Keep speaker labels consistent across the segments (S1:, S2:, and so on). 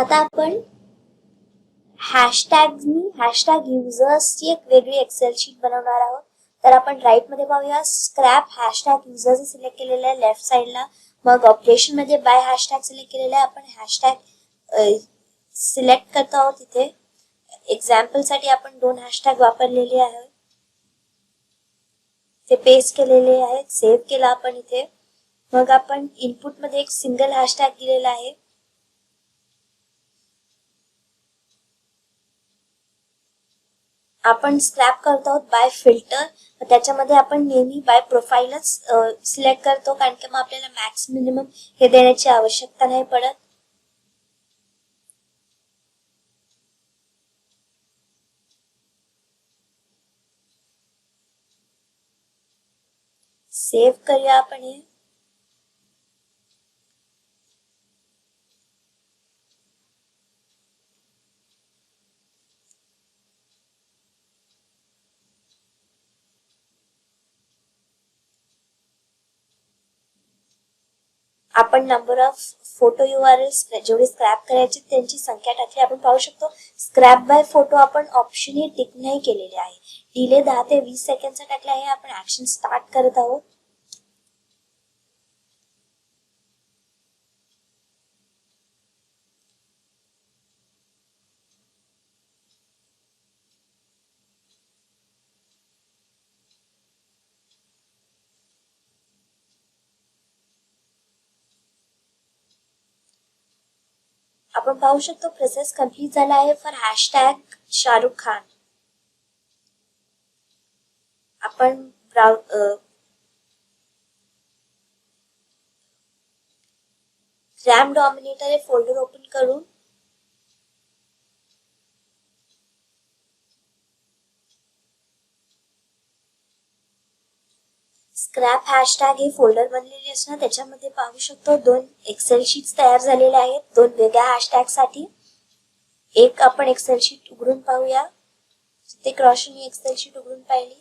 S1: आता आपण हॅशटॅगनी हॅशटॅग युजर्सची एक वेगळी एक्सेल शीट बनवणार आहोत. तर आपण राईटमध्ये पाहूया. स्क्रॅप हॅशटॅग युजर्स सिलेक्ट केलेलं आहे. लेफ्ट साईडला मग ऑपरेशनमध्ये बाय हॅशटॅग सिलेक्ट केलेलं आहे. आपण हॅशटॅग सिलेक्ट करतो आहोत इथे. एक्झाम्पलसाठी आपण दोन हॅशटॅग वापरलेले आहेत. ते पेस्ट केलेले आहेत. सेव्ह केला आपण इथे. मग आपण इनपुटमध्ये एक सिंगल हॅशटॅग दिलेला आहे. आपण स्क्रॅप करतो आहोत बाय फिल्टर त्याच्यामध्ये आपण नेहमी बाय प्रोफाईलच सिलेक्ट करतो कारण की मग आपल्याला मॅक्स मिनिमम हे देण्याची आवश्यकता नाही पडत. सेव्ह करूया आपण हे. आपण number of photo you R L जेवढे स्क्रॅप करायचे त्यांची संख्या टाकली. आपण पाहू शकतो स्क्रॅप बाय फोटो आपण ऑप्शन ही टिक नाही केलेले आहे. डिले दहा ते वीस सेकंडचा टाकला आहे. आपण ऍक्शन स्टार्ट करत आहोत. आपण पाहू शकतो प्रोसेस कंप्लीट झाला आहे फॉर हॅशटॅग शाहरुख खान. आपण रॅम डॉमिनेटर हे फोल्डर ओपन करून स्क्रॅप हॅशटॅग हे फोल्डर बनलेले असणार त्याच्यामध्ये पाहू शकतो दोन एक्सेल शीट्स तयार झालेले आहेत दोन वेगळ्या हॅशटॅगसाठी. एक आपण एक्सेल शीट उघडून पाहूया. ते क्रॉशनी एक्सेल शीट उघडून पाहिली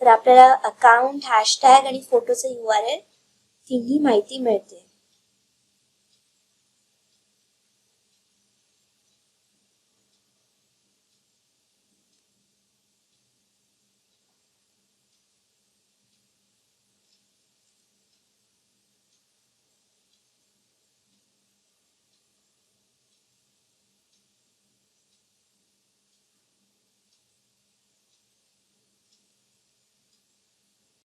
S1: तर आपल्याला अकाउंट हॅशटॅग आणि फोटोचं यू आर एल तिन्ही माहिती मिळते.